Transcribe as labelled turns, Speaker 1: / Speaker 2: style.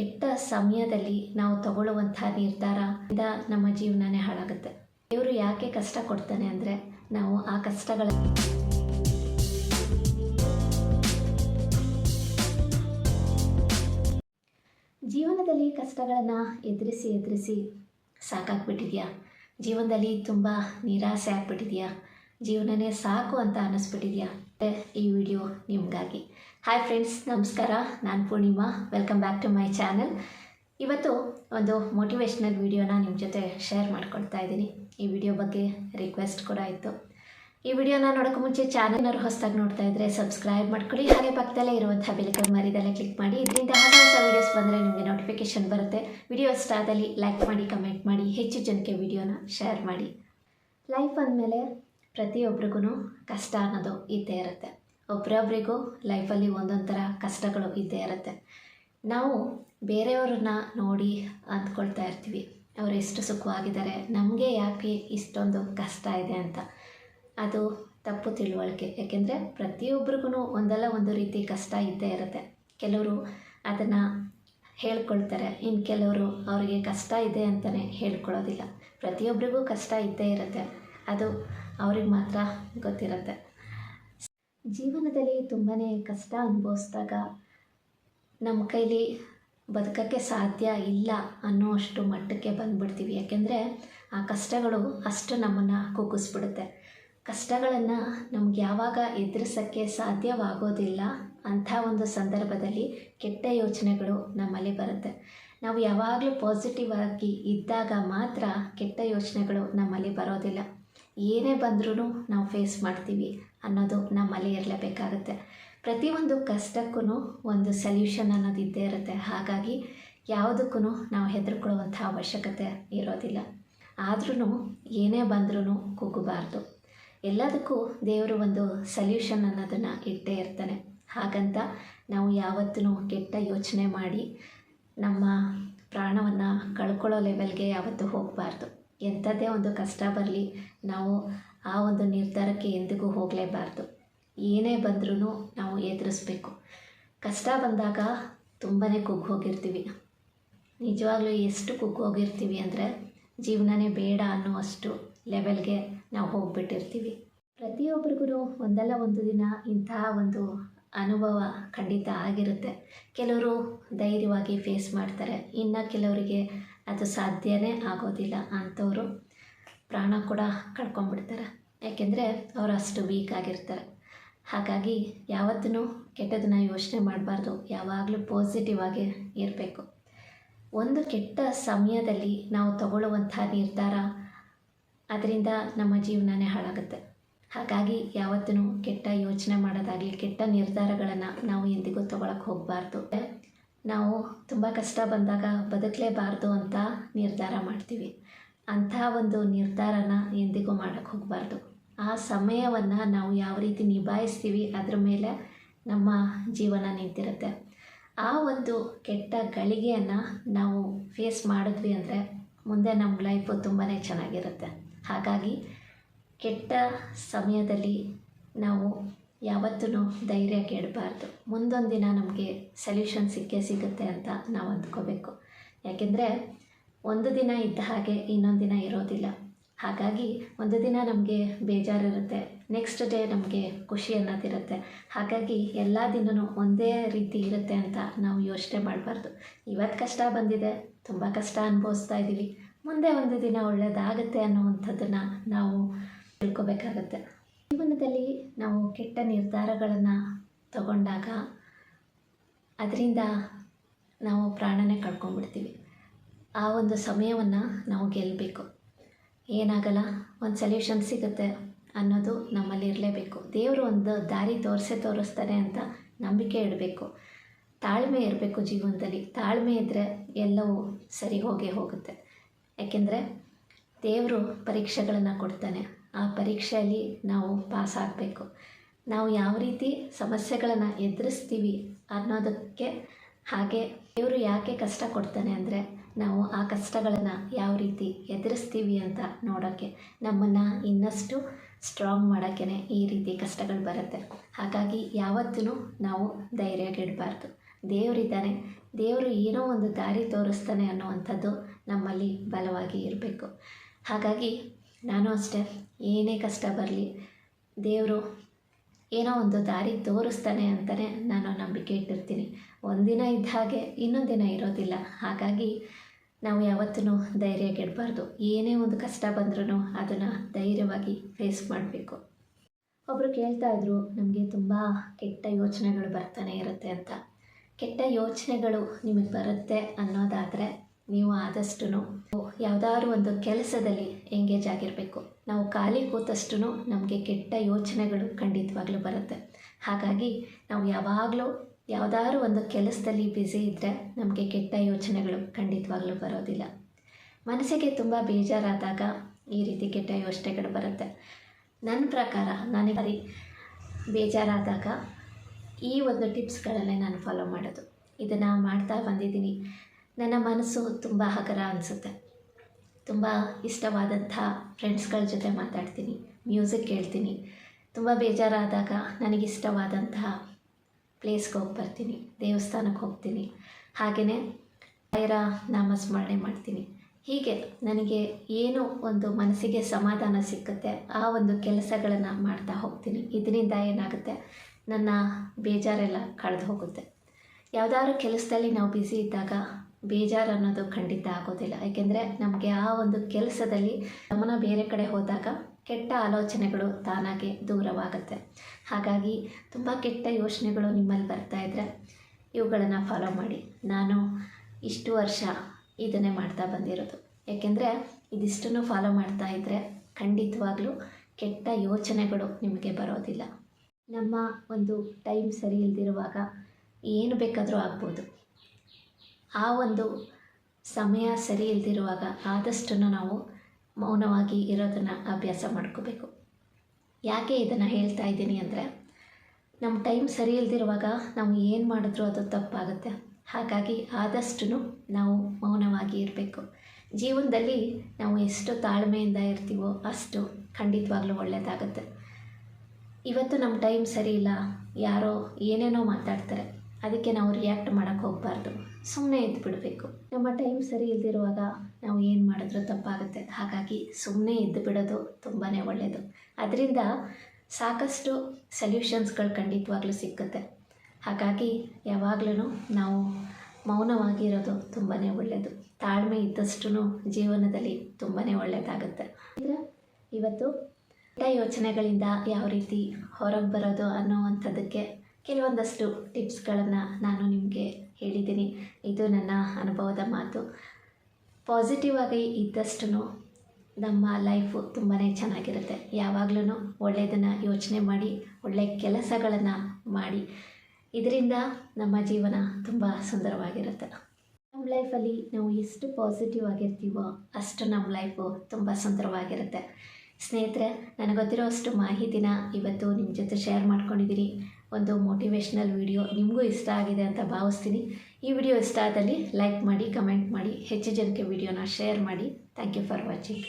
Speaker 1: ಕೆಟ್ಟ ಸಮಯದಲ್ಲಿ ನಾವು ತಗೊಳ್ಳುವಂತಹ ನಿರ್ಧಾರ ಇದ ನಮ್ಮ ಜೀವನನೇ ಹಾಳಾಗುತ್ತೆ. ಇವರು ಯಾಕೆ ಕಷ್ಟ ಕೊಡ್ತಾನೆ ಅಂದರೆ ನಾವು ಆ ಕಷ್ಟಗಳ ಜೀವನದಲ್ಲಿ ಕಷ್ಟಗಳನ್ನು ಎದುರಿಸಿ ಎದುರಿಸಿ ಸಾಕಾಗ್ಬಿಟ್ಟಿದೆಯಾ? ಜೀವನದಲ್ಲಿ ತುಂಬ ನಿರಾಸೆ ಆಗ್ಬಿಟ್ಟಿದೆಯಾ? ಜೀವನನೇ ಸಾಕು ಅಂತ ಅನ್ನಿಸ್ಬಿಟ್ಟಿದೆಯಾ ಈ ವಿಡಿಯೋ ನಿಮಗಾಗಿ. ಹಾಯ್ ಫ್ರೆಂಡ್ಸ್ ನಮಸ್ಕಾರ. ನಾನು Purnima. Welcome back to my channel ಇವತ್ತು ಒಂದು ಮೋಟಿವೇಶ್ನಲ್ ವಿಡಿಯೋನ ನಿಮ್ಮ ಜೊತೆ ಶೇರ್ ಮಾಡ್ಕೊಳ್ತಾ ಇದ್ದೀನಿ. ಈ ವಿಡಿಯೋ ಬಗ್ಗೆ ರಿಕ್ವೆಸ್ಟ್ ಕೂಡ ಇತ್ತು. ಈ ವಿಡಿಯೋನ ನೋಡೋಕೆ ಮುಂಚೆ ಚಾನಲ್ನವರು ಹೊಸದಾಗಿ ನೋಡ್ತಾ ಇದ್ದರೆ ಸಬ್ಸ್ಕ್ರೈಬ್ ಮಾಡ್ಕೊಳ್ಳಿ ಹಾಗೆ ಪಕ್ಕದಲ್ಲೇ ಇರುವಂಥ ಬೆಲಕಲ್ ಮರಿದಲ್ಲೇ ಕ್ಲಿಕ್ ಮಾಡಿ. ಇದರಿಂದ ಹೊಸ ಹೊಸ ವೀಡಿಯೋಸ್ ಬಂದರೆ ನಿಮಗೆ ನೋಟಿಫಿಕೇಶನ್ ಬರುತ್ತೆ. ವಿಡಿಯೋ ಇಷ್ಟ ಲೈಕ್ ಮಾಡಿ ಕಮೆಂಟ್ ಮಾಡಿ, ಹೆಚ್ಚು ಜನಕ್ಕೆ ವಿಡಿಯೋನ ಶೇರ್ ಮಾಡಿ. ಲೈಫ್ ಅಂದಮೇಲೆ ಪ್ರತಿಯೊಬ್ಬರಿಗೂ ಕಷ್ಟ ಅನ್ನೋದು ಇದ್ದೇ ಇರುತ್ತೆ. ಒಬ್ರೊಬ್ರಿಗೂ ಲೈಫಲ್ಲಿ ಒಂದೊಂದು ಥರ ಕಷ್ಟಗಳು ಇದ್ದೇ ಇರುತ್ತೆ. ನಾವು ಬೇರೆಯವ್ರನ್ನ ನೋಡಿ ಅಂದ್ಕೊಳ್ತಾ ಇರ್ತೀವಿ. ಅವರು ಎಷ್ಟು ಸುಖವಾಗಿದ್ದಾರೆ, ನಮಗೆ ಯಾಕೆ ಇಷ್ಟೊಂದು ಕಷ್ಟ ಇದೆ ಅಂತ. ಅದು ತಪ್ಪು ತಿಳುವಳಿಕೆ. ಯಾಕೆಂದರೆ ಪ್ರತಿಯೊಬ್ಬರಿಗೂ ಒಂದಲ್ಲ ಒಂದು ರೀತಿ ಕಷ್ಟ ಇದ್ದೇ ಇರುತ್ತೆ. ಕೆಲವರು ಅದನ್ನು ಹೇಳ್ಕೊಳ್ತಾರೆ. ಇನ್ನು ಕೆಲವರು ಅವರಿಗೆ ಕಷ್ಟ ಇದೆ ಅಂತಲೇ ಹೇಳ್ಕೊಳ್ಳೋದಿಲ್ಲ. ಪ್ರತಿಯೊಬ್ಬರಿಗೂ ಕಷ್ಟ ಇದ್ದೇ ಇರುತ್ತೆ. ಅದು ಅವ್ರಿಗೆ ಮಾತ್ರ ಗೊತ್ತಿರುತ್ತೆ. ಜೀವನದಲ್ಲಿ ತುಂಬಾ ಕಷ್ಟ ಅನುಭವಿಸಿದಾಗ ನಮ್ಮ ಕೈಲಿ ಬದುಕೋಕ್ಕೆ ಸಾಧ್ಯ ಇಲ್ಲ ಅನ್ನೋಷ್ಟು ಮಟ್ಟಕ್ಕೆ ಬಂದುಬಿಡ್ತೀವಿ. ಯಾಕೆಂದರೆ ಆ ಕಷ್ಟಗಳು ಅಷ್ಟು ನಮ್ಮನ್ನು ಕುಗ್ಗಿಸ್ಬಿಡುತ್ತೆ. ಕಷ್ಟಗಳನ್ನು ನಮ್ಗೆ ಯಾವಾಗ ಎದುರಿಸೋಕ್ಕೆ ಸಾಧ್ಯವಾಗೋದಿಲ್ಲ ಅಂಥ ಒಂದು ಸಂದರ್ಭದಲ್ಲಿ ಕೆಟ್ಟ ಯೋಚನೆಗಳು ನಮ್ಮಲ್ಲಿ ಬರುತ್ತೆ. ನಾವು ಯಾವಾಗಲೂ ಪಾಸಿಟಿವ್ ಆಗಿ ಇದ್ದಾಗ ಮಾತ್ರ ಕೆಟ್ಟ ಯೋಚನೆಗಳು ನಮ್ಮಲ್ಲಿ ಬರೋದಿಲ್ಲ. ಏನೇ ಬಂದ್ರೂ ನಾವು ಫೇಸ್ ಮಾಡ್ತೀವಿ ಅನ್ನೋದು ನಮ್ಮಲ್ಲಿ ಇರಲೇಬೇಕಾಗುತ್ತೆ. ಪ್ರತಿಯೊಂದು ಕಷ್ಟಕ್ಕೂ ಒಂದು ಸಲ್ಯೂಷನ್ ಅನ್ನೋದು ಇದ್ದೇ ಇರುತ್ತೆ. ಹಾಗಾಗಿ ಯಾವುದಕ್ಕೂ ನಾವು ಹೆದರ್ಕೊಳ್ಳುವಂಥ ಅವಶ್ಯಕತೆ ಇರೋದಿಲ್ಲ. ಆದ್ರೂ ಏನೇ ಬಂದ್ರೂ ಕುಗ್ಗಬಾರ್ದು ಎಲ್ಲದಕ್ಕೂ ದೇವರು ಒಂದು ಸಲ್ಯೂಷನ್ ಅನ್ನೋದನ್ನು ಇಟ್ಟೇ ಇರ್ತಾನೆ. ಹಾಗಂತ ನಾವು ಯಾವತ್ತೂ ಕೆಟ್ಟ ಯೋಚನೆ ಮಾಡಿ ನಮ್ಮ ಪ್ರಾಣವನ್ನು ಕಳ್ಕೊಳ್ಳೋ ಲೆವೆಲ್ಗೆ ಯಾವತ್ತೂ ಹೋಗಬಾರ್ದು. ಎಂಥದ್ದೇ ಒಂದು ಕಷ್ಟ ಬರಲಿ, ನಾವು ಆ ಒಂದು ನಿರ್ಧಾರಕ್ಕೆ ಎಂದಿಗೂ ಹೋಗಲೇಬಾರ್ದು. ಏನೇ ಬಂದ್ರೂ ನಾವು ಎದುರಿಸ್ಬೇಕು. ಕಷ್ಟ ಬಂದಾಗ ತುಂಬಾ ಕುಗ್ಗು ಹೋಗಿರ್ತೀವಿ. ನಿಜವಾಗ್ಲೂ ಎಷ್ಟು ಕುಗ್ಗಿ ಹೋಗಿರ್ತೀವಿ ಅಂದರೆ ಜೀವನನೇ ಬೇಡ ಅನ್ನುವಷ್ಟು ಲೆವೆಲ್ಗೆ ನಾವು ಹೋಗ್ಬಿಟ್ಟಿರ್ತೀವಿ. ಪ್ರತಿಯೊಬ್ಬರಿಗೂ ಒಂದಲ್ಲ ಒಂದು ದಿನ ಇಂತಹ ಒಂದು ಅನುಭವ ಖಂಡಿತ ಆಗಿರುತ್ತೆ. ಕೆಲವರು ಧೈರ್ಯವಾಗಿ ಫೇಸ್ ಮಾಡ್ತಾರೆ. ಇನ್ನು ಕೆಲವರಿಗೆ ಅದು ಸಾಧ್ಯವೇ ಆಗೋದಿಲ್ಲ ಅಂಥವರು ಪ್ರಾಣ ಕೂಡ ಕಳ್ಕೊಂಡ್ಬಿಡ್ತಾರೆ. ಯಾಕೆಂದರೆ ಅವರು ಅಷ್ಟು ವೀಕ್ ಆಗಿರ್ತಾರೆ. ಹಾಗಾಗಿ ಯಾವತ್ತೂ ಕೆಟ್ಟದನ್ನು ಯೋಚನೆ ಮಾಡಬಾರ್ದು. ಯಾವಾಗಲೂ ಪಾಸಿಟಿವ್ ಆಗಿ ಇರಬೇಕು. ಒಂದು ಕೆಟ್ಟ ಸಮಯದಲ್ಲಿ ನಾವು ತಗೊಳ್ಳುವಂಥ ನಿರ್ಧಾರ ಅದರಿಂದ ನಮ್ಮ ಜೀವನನೇ ಹಾಳಾಗುತ್ತೆ. ಹಾಗಾಗಿ ಯಾವತ್ತೂ ಕೆಟ್ಟ ಯೋಚನೆ ಮಾಡೋದಾಗಲಿ, ಕೆಟ್ಟ ನಿರ್ಧಾರಗಳನ್ನು ನಾವು ಎಂದಿಗೂ ತಗೊಳಕ್ಕೆ ಹೋಗಬಾರ್ದು. ನಾವು ತುಂಬ ಕಷ್ಟ ಬಂದಾಗ ಬದುಕಲೇಬಾರ್ದು ಅಂತ ನಿರ್ಧಾರ ಮಾಡ್ತೀವಿ. ಅಂಥ ಒಂದು ನಿರ್ಧಾರನ ಎಂದಿಗೂ ಮಾಡೋಕ್ಕೆ ಹೋಗಬಾರ್ದು. ಆ ಸಮಯವನ್ನು ನಾವು ಯಾವ ರೀತಿ ನಿಭಾಯಿಸ್ತೀವಿ ಅದ್ರ ಮೇಲೆ ನಮ್ಮ ಜೀವನ ನಿಂತಿರುತ್ತೆ. ಆ ಒಂದು ಕೆಟ್ಟ ಗಳಿಗೆಯನ್ನು ನಾವು ಫೇಸ್ ಮಾಡಿದ್ವಿ ಅಂದರೆ ಮುಂದೆ ನಮ್ಮ ಲೈಫು ತುಂಬಾ ಚೆನ್ನಾಗಿರುತ್ತೆ. ಹಾಗಾಗಿ ಕೆಟ್ಟ ಸಮಯದಲ್ಲಿ ನಾವು ಯಾವತ್ತೂ ಧೈರ್ಯ ಕೆಡಬಾರ್ದು. ಮುಂದೊಂದು ದಿನ ನಮಗೆ ಸೊಲ್ಯೂಷನ್ ಸಿಕ್ಕೇ ಸಿಗುತ್ತೆ ಅಂತ ನಾವು ಅಂದ್ಕೋಬೇಕು. ಯಾಕೆಂದರೆ ಒಂದು ದಿನ ಇದ್ದ ಹಾಗೆ ಇನ್ನೊಂದು ದಿನ ಇರೋದಿಲ್ಲ. ಹಾಗಾಗಿ ಒಂದು ದಿನ ನಮಗೆ ಬೇಜಾರಿರುತ್ತೆ. ನೆಕ್ಸ್ಟ್ ಡೇ ನಮಗೆ ಖುಷಿ ಅನ್ನೋದಿರುತ್ತೆ. ಹಾಗಾಗಿ ಎಲ್ಲ ದಿನವೂ ಒಂದೇ ರೀತಿ ಇರುತ್ತೆ ಅಂತ ನಾವು ಯೋಚನೆ ಮಾಡಬಾರ್ದು. ಇವತ್ತು ಕಷ್ಟ ಬಂದಿದೆ, ತುಂಬ ಕಷ್ಟ ಅನುಭವಿಸ್ತಾ ಇದ್ದೀವಿ ಮುಂದೆ ಒಂದು ದಿನ ಒಳ್ಳೆಯದಾಗುತ್ತೆ ಅನ್ನೋವಂಥದ್ದನ್ನು ನಾವು ತಿಳ್ಕೊಬೇಕಾಗತ್ತೆ. ಜೀವನದಲ್ಲಿ ನಾವು ಕೆಟ್ಟ ನಿರ್ಧಾರಗಳನ್ನು ತಗೊಂಡಾಗ ಅದರಿಂದ ನಾವು ಪ್ರಾಣನೇ ಕಳ್ಕೊಂಡ್ಬಿಡ್ತೀವಿ. ಆ ಒಂದು ಸಮಯವನ್ನು ನಾವು ಗೆಲ್ಲಬೇಕು ಏನಾಗಲ್ಲ, ಒಂದು ಸೊಲ್ಯೂಷನ್ ಸಿಗುತ್ತೆ ಅನ್ನೋದು ನಮ್ಮಲ್ಲಿ ಇರಲೇಬೇಕು. ದೇವರು ಒಂದು ದಾರಿ ತೋರಿಸೇ ತೋರಿಸ್ತಾರೆ ಅಂತ ನಂಬಿಕೆ ಇಡಬೇಕು. ತಾಳ್ಮೆ ಇರಬೇಕು ಜೀವನದಲ್ಲಿ. ತಾಳ್ಮೆ ಇದ್ದರೆ ಎಲ್ಲವೂ ಸರಿ ಹೋಗೇ ಹೋಗುತ್ತೆ. ಯಾಕೆಂದರೆ ದೇವರು ಪರೀಕ್ಷೆಗಳನ್ನು ಕೊಡ್ತಾನೆ. ಆ ಪರೀಕ್ಷೆಯಲ್ಲಿ ನಾವು ಪಾಸ್ ಆಗಬೇಕು ನಾವು ಯಾವ ರೀತಿ ಸಮಸ್ಯೆಗಳನ್ನು ಎದುರಿಸ್ತೀವಿ ಅನ್ನೋದಕ್ಕೆ ಹಾಗೆ ದೇವರು ಯಾಕೆ ಕಷ್ಟ ಕೊಡ್ತಾನೆ ಅಂದರೆ ನಾವು ಆ ಕಷ್ಟಗಳನ್ನು ಯಾವ ರೀತಿ ಎದುರಿಸ್ತೀವಿ ಅಂತ ನೋಡೋಕ್ಕೆ, ನಮ್ಮನ್ನು ಇನ್ನಷ್ಟು ಸ್ಟ್ರಾಂಗ್ ಮಾಡೋಕ್ಕೇ ಈ ರೀತಿ ಕಷ್ಟಗಳು ಬರುತ್ತೆ. ಹಾಗಾಗಿ ಯಾವತ್ತೂ ನಾವು ಧೈರ್ಯಗೆಡಬಾರ್ದು ದೇವರಿದ್ದಾನೆ, ದೇವರು ಏನೋ ಒಂದು ದಾರಿ ತೋರಿಸ್ತಾನೆ ಅನ್ನುವಂಥದ್ದು ನಮ್ಮಲ್ಲಿ ಬಲವಾಗಿ ಇರಬೇಕು. ಹಾಗಾಗಿ ನಾನು ಅಷ್ಟೇ. ಏನೇ ಕಷ್ಟ ಬರಲಿ, ದೇವರು ಏನೋ ಒಂದು ದಾರಿ ತೋರಿಸ್ತಾನೆ ಅಂತಲೇ ನಾನು ನಂಬಿಕೆ ಇಟ್ಟಿರ್ತೀನಿ. ಒಂದಿನ ಇದ್ದ ಹಾಗೆ ಇನ್ನೊಂದು ದಿನ ಇರೋದಿಲ್ಲ. ಹಾಗಾಗಿ ನಾವು ಯಾವತ್ತೂ ಧೈರ್ಯ ಕೆಡಬಾರ್ದು. ಏನೇ ಒಂದು ಕಷ್ಟ ಬಂದ್ರೂ ಅದನ್ನು ಧೈರ್ಯವಾಗಿ ಫೇಸ್ ಮಾಡಬೇಕು. ಒಬ್ಬರು ಕೇಳ್ತಾ ಇದ್ರು, ನಮಗೆ ತುಂಬ ಕೆಟ್ಟ ಯೋಚನೆಗಳು ಬರ್ತಾನೆ ಇರುತ್ತೆ ಅಂತ. ಕೆಟ್ಟ ಯೋಚನೆಗಳು ನಿಮಗೆ ಬರುತ್ತೆ ಅನ್ನೋದಾದರೆ ನೀವು ಆದಷ್ಟು ಯಾವುದಾದ್ರು ಒಂದು ಕೆಲಸದಲ್ಲಿ ಎಂಗೇಜ್ ಆಗಿರಬೇಕು. ನಾವು ಖಾಲಿ ಕೂತಷ್ಟು ನಮಗೆ ಕೆಟ್ಟ ಯೋಚನೆಗಳು ಖಂಡಿತವಾಗ್ಲೂ ಬರುತ್ತೆ. ಹಾಗಾಗಿ ನಾವು ಯಾವಾಗಲೂ ಯಾವುದಾದ್ರು ಒಂದು ಕೆಲಸದಲ್ಲಿ ಬ್ಯುಸಿ ಇದ್ದರೆ ನಮಗೆ ಕೆಟ್ಟ ಯೋಚನೆಗಳು ಖಂಡಿತವಾಗ್ಲೂ ಬರೋದಿಲ್ಲ. ಮನಸ್ಸಿಗೆ ತುಂಬ ಬೇಜಾರಾದಾಗ ಈ ರೀತಿ ಕೆಟ್ಟ ಯೋಚನೆಗಳು ಬರುತ್ತೆ. ನನ್ನ ಪ್ರಕಾರ ನನಗೆ ಬರೀ ಬೇಜಾರಾದಾಗ ಈ ಒಂದು ಟಿಪ್ಸ್ಗಳನ್ನೇ ನಾನು ಫಾಲೋ ಮಾಡೋದು. ಇದನ್ನು ಮಾಡ್ತಾ ಬಂದಿದ್ದೀನಿ. ನನ್ನ ಮನಸ್ಸು ತುಂಬ ಹಗರ ಅನಿಸುತ್ತೆ. ತುಂಬ ಇಷ್ಟವಾದಂಥ ಫ್ರೆಂಡ್ಸ್ಗಳ ಜೊತೆ ಮಾತಾಡ್ತೀನಿ, ಮ್ಯೂಸಿಕ್ ಕೇಳ್ತೀನಿ. ತುಂಬ ಬೇಜಾರಾದಾಗ ನನಗಿಷ್ಟವಾದಂತಹ ಪ್ಲೇಸ್ಗೆ ಹೋಗಿ ಬರ್ತೀನಿ, ದೇವಸ್ಥಾನಕ್ಕೆ ಹೋಗ್ತೀನಿ. ಹಾಗೆಯೇ ನಾಮ ನಾಮಸ್ಮರಣೆ ಮಾಡ್ತೀನಿ. ಹೀಗೆ ನನಗೆ ಏನು ಒಂದು ಮನಸ್ಸಿಗೆ ಸಮಾಧಾನ ಸಿಕ್ಕುತ್ತೆ, ಆ ಒಂದು ಕೆಲಸಗಳನ್ನು ಮಾಡ್ತಾ ಹೋಗ್ತೀನಿ. ಇದರಿಂದ ಏನಾಗುತ್ತೆ, ನನ್ನ ಬೇಜಾರೆಲ್ಲ ಕಳೆದು ಹೋಗುತ್ತೆ. ಯಾವುದಾದ್ರು ಕೆಲಸದಲ್ಲಿ ನಾವು ಬ್ಯುಸಿ ಇದ್ದಾಗ ಬೇಜಾರು ಅನ್ನೋದು ಖಂಡಿತ ಆಗೋದಿಲ್ಲ. ಯಾಕೆಂದರೆ ನಮಗೆ ಆ ಒಂದು ಕೆಲಸದಲ್ಲಿ ಗಮನ ಬೇರೆ ಕಡೆ ಹೋದಾಗ ಕೆಟ್ಟ ಆಲೋಚನೆಗಳು ತಾನಾಗೆ ದೂರವಾಗುತ್ತೆ. ಹಾಗಾಗಿ ತುಂಬ ಕೆಟ್ಟ ಯೋಚನೆಗಳು ನಿಮ್ಮಲ್ಲಿ ಬರ್ತಾ ಇದ್ದರೆ ಇವುಗಳನ್ನು ಫಾಲೋ ಮಾಡಿ. ನಾನು ಇಷ್ಟು ವರ್ಷ ಇದನ್ನೇ ಮಾಡ್ತಾ ಬಂದಿರೋದು. ಏಕೆಂದರೆ ಇದಿಷ್ಟನ್ನು ಫಾಲೋ ಮಾಡ್ತಾ ಇದ್ದರೆ ಖಂಡಿತವಾಗ್ಲೂ ಕೆಟ್ಟ ಯೋಚನೆಗಳು ನಿಮಗೆ ಬರೋದಿಲ್ಲ. ನಮ್ಮ ಒಂದು ಟೈಮ್ ಸರಿ ಇಲ್ದಿರುವಾಗ ಏನು ಬೇಕಾದರೂ ಆಗ್ಬೋದು. ಆ ಒಂದು ಸಮಯ ಸರಿ ಇಲ್ದಿರುವಾಗ ಆದಷ್ಟು ನಾವು ಮೌನವಾಗಿ ಇರೋದನ್ನು ಅಭ್ಯಾಸ ಮಾಡ್ಕೋಬೇಕು. ಯಾಕೆ ಇದನ್ನು ಹೇಳ್ತಾ ಇದ್ದೀನಿ ಅಂದರೆ ನಮ್ಮ ಟೈಮ್ ಸರಿ ಇಲ್ದಿರುವಾಗ ನಾವು ಏನು ಮಾಡಿದ್ರೂ ಅದು ತಪ್ಪಾಗುತ್ತೆ. ಹಾಗಾಗಿ ಆದಷ್ಟು ನಾವು ಮೌನವಾಗಿ ಇರಬೇಕು. ಜೀವನದಲ್ಲಿ ನಾವು ಎಷ್ಟು ತಾಳ್ಮೆಯಿಂದ ಇರ್ತೀವೋ ಅಷ್ಟು ಖಂಡಿತವಾಗ್ಲೂ ಒಳ್ಳೆಯದಾಗುತ್ತೆ ಇವತ್ತು ನಮ್ಮ ಟೈಮ್ ಸರಿ ಇಲ್ಲ, ಯಾರೋ ಏನೇನೋ ಮಾತಾಡ್ತಾರೆ. ಅದಕ್ಕೆ ನಾವು ರಿಯಾಕ್ಟ್ ಮಾಡೋಕ್ಕೆ ಹೋಗಬಾರ್ದು. ಸುಮ್ಮನೆ ಇದ್ದು ಬಿಡಬೇಕು ನಮ್ಮ ಟೈಮ್ ಸರಿ ಇಲ್ದಿರುವಾಗ ನಾವು ಏನು ಮಾಡಿದ್ರೂ ತಪ್ಪಾಗುತ್ತೆ. ಹಾಗಾಗಿ ಸುಮ್ಮನೆ ಇದ್ದು ಬಿಡೋದು ತುಂಬಾ ಒಳ್ಳೆಯದು ಅದರಿಂದ ಸಾಕಷ್ಟು ಸೊಲ್ಯೂಷನ್ಸ್ಗಳು ಖಂಡಿತವಾಗ್ಲೂ ಸಿಕ್ಕುತ್ತೆ. ಹಾಗಾಗಿ ಯಾವಾಗಲೂ ನಾವು ಮೌನವಾಗಿರೋದು ತುಂಬಾ ಒಳ್ಳೆಯದು ತಾಳ್ಮೆ ಇದ್ದಷ್ಟು ಜೀವನದಲ್ಲಿ ತುಂಬಾ ಒಳ್ಳೆಯದಾಗುತ್ತೆ ಅಂದರೆ ಇವತ್ತು ಯೋಚನೆಗಳಿಂದ ಯಾವ ರೀತಿ ಹೊರಗೆ ಬರೋದು ಅನ್ನೋವಂಥದ್ದಕ್ಕೆ ಕೆಲವೊಂದಷ್ಟು ಟಿಪ್ಸ್ಗಳನ್ನು ನಾನು ನಿಮಗೆ ಹೇಳಿದ್ದೀನಿ. ಇದು ನನ್ನ ಅನುಭವದ ಮಾತು. ಪಾಸಿಟಿವ್ ಆಗಿ ಇದ್ದಷ್ಟು ನಮ್ಮ ಲೈಫು ತುಂಬಾ ಚೆನ್ನಾಗಿರುತ್ತೆ. ಯಾವಾಗಲೂ ಒಳ್ಳೆಯದನ್ನು ಯೋಚನೆ ಮಾಡಿ ಒಳ್ಳೆಯ ಕೆಲಸಗಳನ್ನು ಮಾಡಿ. ಇದರಿಂದ ನಮ್ಮ ಜೀವನ ತುಂಬ ಸುಂದರವಾಗಿರುತ್ತೆ. ನಮ್ಮ ಲೈಫಲ್ಲಿ ನಾವು ಎಷ್ಟು ಪಾಸಿಟಿವ್ ಆಗಿರ್ತೀವೋ ಅಷ್ಟು ನಮ್ಮ ಲೈಫು ತುಂಬ ಸುಂದರವಾಗಿರುತ್ತೆ. ಸ್ನೇಹಿತರೆ, ನನಗೆ ಗೊತ್ತಿರೋ ಅಷ್ಟು ಮಾಹಿತಿನ ಇವತ್ತು ನಿಮ್ಮ ಜೊತೆ ಶೇರ್ ಮಾಡ್ಕೊಂಡಿದ್ದೀನಿ ಒಂದು ಮೋಟಿವೇಶ್ನಲ್ ವಿಡಿಯೋ ನಿಮಗೂ ಇಷ್ಟ ಆಗಿದೆ ಅಂತ ಭಾವಿಸ್ತೀನಿ. ಈ ವಿಡಿಯೋ ಇಷ್ಟ ಆದಲ್ಲಿ ಲೈಕ್ ಮಾಡಿ ಕಮೆಂಟ್ ಮಾಡಿ, ಹೆಚ್ಚು ಜನಕ್ಕೆ ವಿಡಿಯೋನ ಶೇರ್ ಮಾಡಿ. Thank you for watching